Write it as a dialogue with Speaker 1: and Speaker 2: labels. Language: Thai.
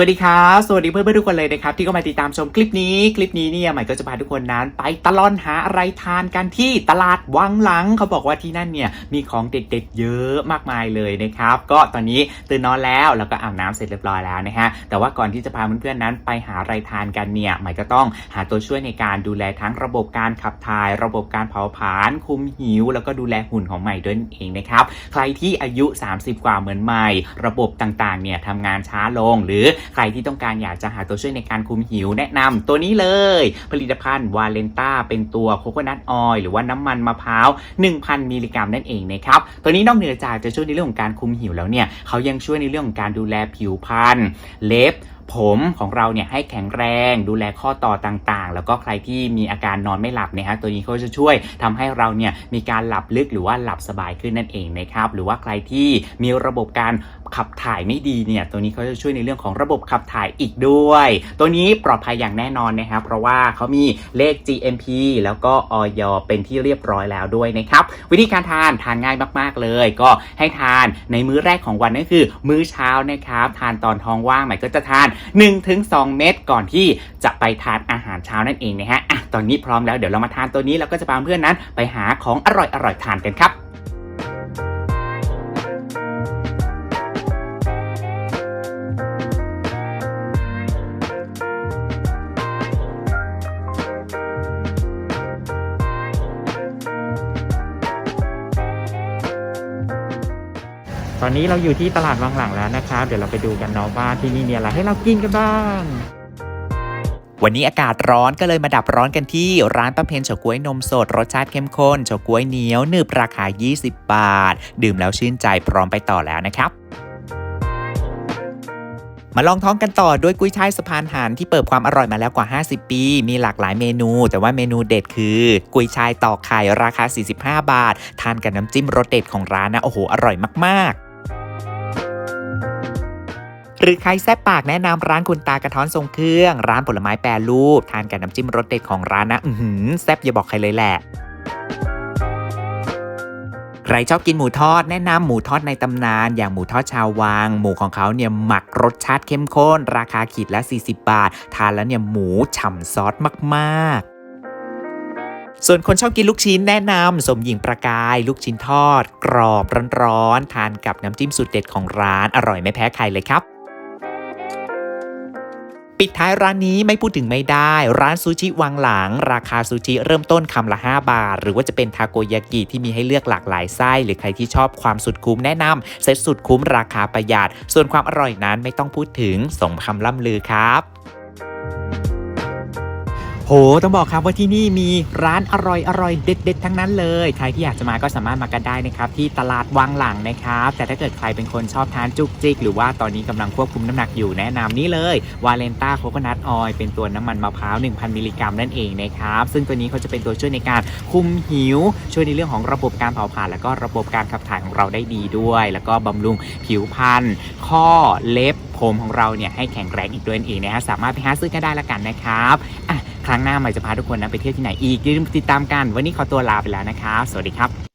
Speaker 1: วัสดีครับ สวัสดีเพื่อนๆทุกคนเลยนะครับ ที่ก็มาติดตามชมคลิปนี้ คลิปนี้เนี่ยใหม่ก็จะพาทุกคนนั้น ไปตลอนหาอะไรทานกันที่ตลาดวังหลัง เขาบอกว่าที่นั่นเนี่ยมีของเด็ดๆเยอะมากมายเลยนะครับ ก็ตอนนี้ตื่นนอนแล้วแล้วก็อาบน้ำเสร็จเรียบร้อยแล้วนะฮะ แต่ว่าก่อนที่จะพาเพื่อนๆนั้นไปหาอะไรทานกันเนี่ยใหม่ก็ต้องหาตัวช่วยในการดูแลทั้งระบบการขับถ่าย ระบบการเผาผลาญคุมหิว แล้วก็ดูแลหุ่นของใหม่ด้วยเองนะครับ ใครที่อายุ 30 กว่าเหมือนใหม่ ระบบต่างๆเนี่ยทำงานช้าลงหรือใครที่ต้องการอยากจะหาตัวช่วยในการคุมหิวแนะนำตัวนี้เลย ผลิตภัณฑ์วาเลนต้าเป็นตัวโคโคนัทออยล์หรือว่าน้ำมันมะพร้าว 1,000 มิลลิกรัมนั่นเองนะครับตัวนี้นอกเหนือจากจะช่วยในเรื่องของการคุมหิวแล้วเนี่ยเขายังช่วยในเรื่องของการดูแลผิวพรรณเล็บ ผมของเราเนี่ยให้แข็งแรง ดูแลข้อต่อต่างๆ แล้วก็ใครที่มีอาการนอนไม่หลับนะฮะตัวนี้เขาจะช่วยทำให้เราเนี่ยมีการหลับลึกหรือว่าหลับสบายขึ้นนั่นเองนะครับหรือว่าใครที่มีระบบการขับถ่ายไม่ดีเนี่ยตัวนี้เขาจะช่วยในเรื่องของระบบขับถ่ายอีกด้วย ตัวนี้ปลอดภัยอย่างแน่นอนนะครับเพราะว่าเขามีเลข GMP แล้วก็ออยเป็นที่เรียบร้อยแล้วด้วยนะครับวิธีการทานทานง่ายมากๆเลย ก็ให้ทานในมื้อแรกของวันนั่นคือ มื้อเช้านะครับทานตอนท้องว่างใหม่ก็จะทาน1-2 เม็ดก่อนที่จะไปทานอาหารเช้านั่นเองนะฮะอะตอนนี้พร้อมแล้วเดี๋ยวเรามาทานตัวนี้แล้วก็จะพาเพื่อนนั้นไปหาของอร่อยๆทานกันครับ ตอนนี้เราอยู่ที่ตลาดวังหลังแล้วนะครับ เดี๋ยวเราไปดูกันเนาะว่าที่นี่มีอะไรให้เรากินกันบ้าง วันนี้อากาศร้อนก็เลยมาดับร้อนกันที่ร้านป้าเพนเฉาก๊วยนมสดรสชาติเข้มข้นเฉาก๊วยเหนียวหนึบราคา 20 บาท ดื่มแล้วชื่นใจพร้อมไปต่อแล้วนะครับมาลองท้องกันต่อด้วยกุ้ยช่ายสะพานหันที่เปิดความอร่อยมาแล้วกว่า 50 ปี มีหลากหลายเมนู แต่ว่าเมนูเด็ดคือ กุ้ยช่ายตอกไข่ราคา 45 บาท ทานกับน้ำจิ้มรสเด็ดของร้านนะ โอ้โห อร่อยมาก ๆ หรือใครแซ่บปากแนะนำร้านคุณตากระท้อนทรงเครื่อง ร้านผลไม้แปรรูป ทานกับน้ำจิ้มรสเด็ดของร้านนะ อืแซ่บอย่าบอกใครเลยแหละใครชอบกินหมูทอดแนะนำหมูทอดในตำนาน อย่างหมูทอดชาววังหมูของเขาเนี่ยหมักรสชาติเข้มข้น ราคาขีดละ 40 บาท ทานแล้วเนี่ยหมูฉ่ำซอสมากๆส่วนคนชอบกินลูกชิ้นแนะนำสมหญิงประกาย ลูกชิ้นทอด กรอบร้อนๆทานกับน้ำจิ้มสุดเด็ดของร้านอร่อยไม่แพ้ใครเลยครับ ปิดท้ายร้านนี้ไม่พูดถึงไม่ได้ ร้านซูชิวังหลัง ราคาซูชิเริ่มต้นคำละ 5 บาท หรือว่าจะเป็นทาโกยากิที่มีให้เลือกหลากหลายไส้ หรือใครที่ชอบความสุดคุ้มแนะนำเซ็ตสุดคุ้มราคาประหยัด ส่วนความอร่อยนั้นไม่ต้องพูดถึงสมคำล่ำลือครับ โห ต้องบอกครับว่าที่นี่มีร้านอร่อยอร่อยเด็ดๆ ทั้งนั้นเลย ใครที่อยากจะมาก็สามารถมากันได้นะครับที่ตลาดวังหลังนะครับ แต่ถ้าเกิดใครเป็นคนชอบทานจุกจิก หรือว่าตอนนี้กำลังควบคุมน้ำหนักอยู่แนะนำนี้เลยวาเลนต้าโคโคนัทออยเป็นตัวน้ำมันมะพร้าว 1,000 มิลลิกรัมนั่นเองนะครับ ซึ่งตัวนี้เขาจะเป็นตัวช่วยในการคุมหิว ช่วยในเรื่องของระบบการเผาผลาญแล้วก็ระบบการขับถ่ายของเราได้ดีด้วย แล้วก็บำรุงผิวพรรณข้อเล็บผมของเราเนี่ยให้แข็งแรงอีกด้วยเองนะฮะสามารถไปหาซื้อกันได้ละกันนะครับอะ ครั้งหน้าใหม่จะพาทุกคนนะไปเที่ยวที่ไหนอีกอย่าลืมติดตามกัน วันนี้ขอตัวลาไปแล้วนะครับสวัสดีครับ